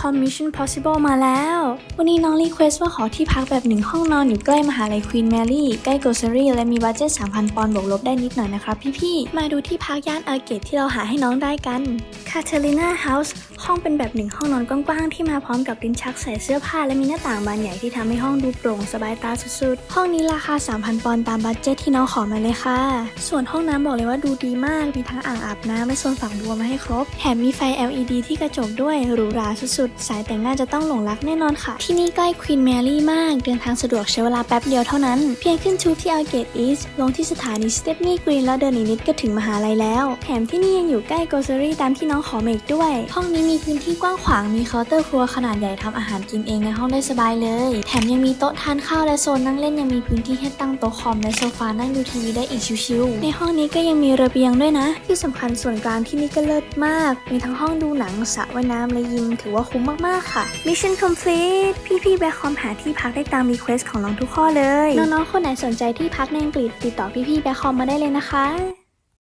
commission Possible มาแล้ว วันนี้น้องรีเควสว่าขอที่พักแบบหนึ่งห้องนอนอยู่ใกล้มหาลัย Queen Mary ใกล้ Grocery และมีบัตเจ็ต3,000 ปอนด์บวกลบได้นิดหน่อยนะครับพี่ๆ มาดูที่พักย่านอาเกตที่เราหาให้น้องได้กัน Catalina House ห้องเป็นแบบหนึ่งห้องนอนกว้างๆ ที่มาพร้อมกับลิ้นชักใส่เสื้อผ้าและมีหน้าต่างบานใหญ่ที่ทำให้ห้องดูโปร่งสบายตาสุดๆ ห้องนี้ราคา 3,000 ปอนด์ตามบัตเจ็ตที่น้องขอมาเลยค่ะ ส่วนห้องน้ำบอกเลยว่าดูดีมาก มีทั้งอ่างอาบน้ำและโซนฝักบัวมาให้ครบ แถมมีไฟ LED ที่กระจกด้วยหรูหราสุดๆสายแต่งหน้าจะต้องหลงรักแน่นอนค่ะ ที่นี่ใกล้ Queen Mary มาก เดินทางสะดวกใช้เวลาแป๊บเดียวเท่านั้น เพียงขึ้นทูบที่ Algate East ลงที่สถานี Stepney Green แล้วเดินอีกนิดก็ถึงมหาลัยแล้ว แถมที่นี่ยังอยู่ใกล้ Grocery ตามที่น้องขอมาอีกด้วย ห้องนี้มีพื้นที่กว้างขวางมีเคาน์เตอร์ครัวขนาดใหญ่ทำอาหารกินเองในห้องได้สบายเลย แถมยังมีโต๊ะทานข้าวและโซนนั่งเล่นยังมีพื้นที่ให้ตั้งโต๊ะคอมและโซฟานั่งดูทีวีได้อีกชิวๆในห้องนี้ก็ยังมีระเบียงด้วยนะ ที่สำคัญส่วนกลางที่นี่ก็เลิศมาก มีทั้งห้องดูหนังสระว่ายน้ำและยิมถือว่าคุ้มมากๆค่ะ Mission complete พี่ๆแบคคอมหาที่พักได้ตามรีเควสของน้องทุกข้อเลย น้องๆคนไหนสนใจที่พักในอังกฤษติดต่อพี่ๆแบคคอมมาได้เลยนะคะ